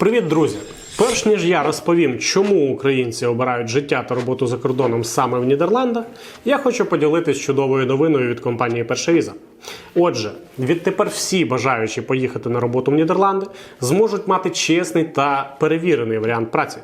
Привіт, друзі! Перш ніж я розповім, чому українці обирають життя та роботу за кордоном саме в Нідерландах, я хочу поділитись чудовою новиною від компанії Перша віза. Отже, відтепер всі бажаючі поїхати на роботу в Нідерланди зможуть мати чесний та перевірений варіант праці.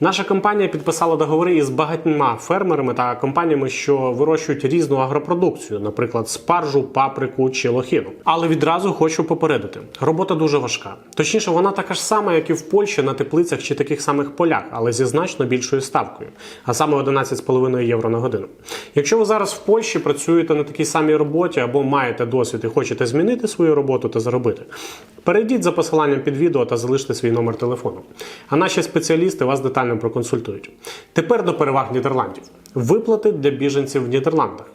Наша компанія підписала договори із багатьма фермерами та компаніями, що вирощують різну агропродукцію, наприклад, спаржу, паприку чи лохину. Але відразу хочу попередити: робота дуже важка. Точніше, вона така ж сама, як і в Польщі на теплицях чи таких самих полях, але зі значно більшою ставкою, а саме 11,5 євро на годину. Якщо ви зараз в Польщі працюєте на такій самій роботі або маєте досвід і хочете змінити свою роботу та заробити, перейдіть за посиланням під відео та залиште свій номер телефону. А наші спеціалісти вас детально проконсультують. Тепер до переваг Нідерландів. Виплати для біженців в Нідерландах.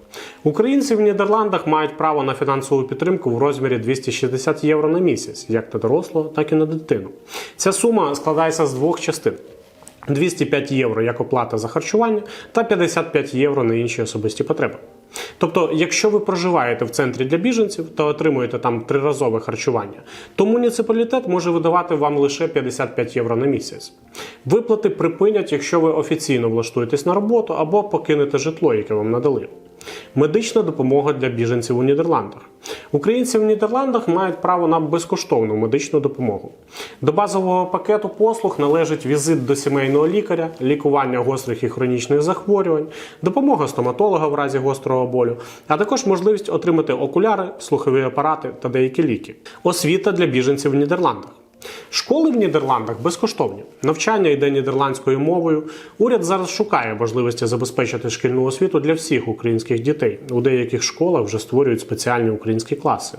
Українці в Нідерландах мають право на фінансову підтримку в розмірі 260 євро на місяць, як на дорослого, так і на дитину. Ця сума складається з двох частин. 205 євро як оплата за харчування та 55 євро на інші особисті потреби. Тобто, якщо ви проживаєте в центрі для біженців та отримуєте там триразове харчування, то муніципалітет може видавати вам лише 55 євро на місяць. Виплати припинять, якщо ви офіційно влаштуєтесь на роботу або покинете житло, яке вам надали. Медична допомога для біженців у Нідерландах. Українці в Нідерландах мають право на безкоштовну медичну допомогу. До базового пакету послуг належить візит до сімейного лікаря, лікування гострих і хронічних захворювань, допомога стоматолога в разі гострого болю, а також можливість отримати окуляри, слухові апарати та деякі ліки. Освіта для біженців в Нідерландах. Школи в Нідерландах безкоштовні. Навчання йде нідерландською мовою. Уряд зараз шукає можливості забезпечити шкільну освіту для всіх українських дітей. У деяких школах вже створюють спеціальні українські класи.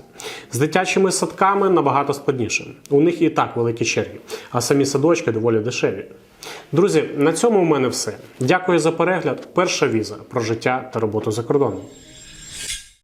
З дитячими садками набагато складніше. У них і так великі черги, а самі садочки доволі дешеві. Друзі, на цьому у мене все. Дякую за перегляд. Перша віза про життя та роботу за кордоном.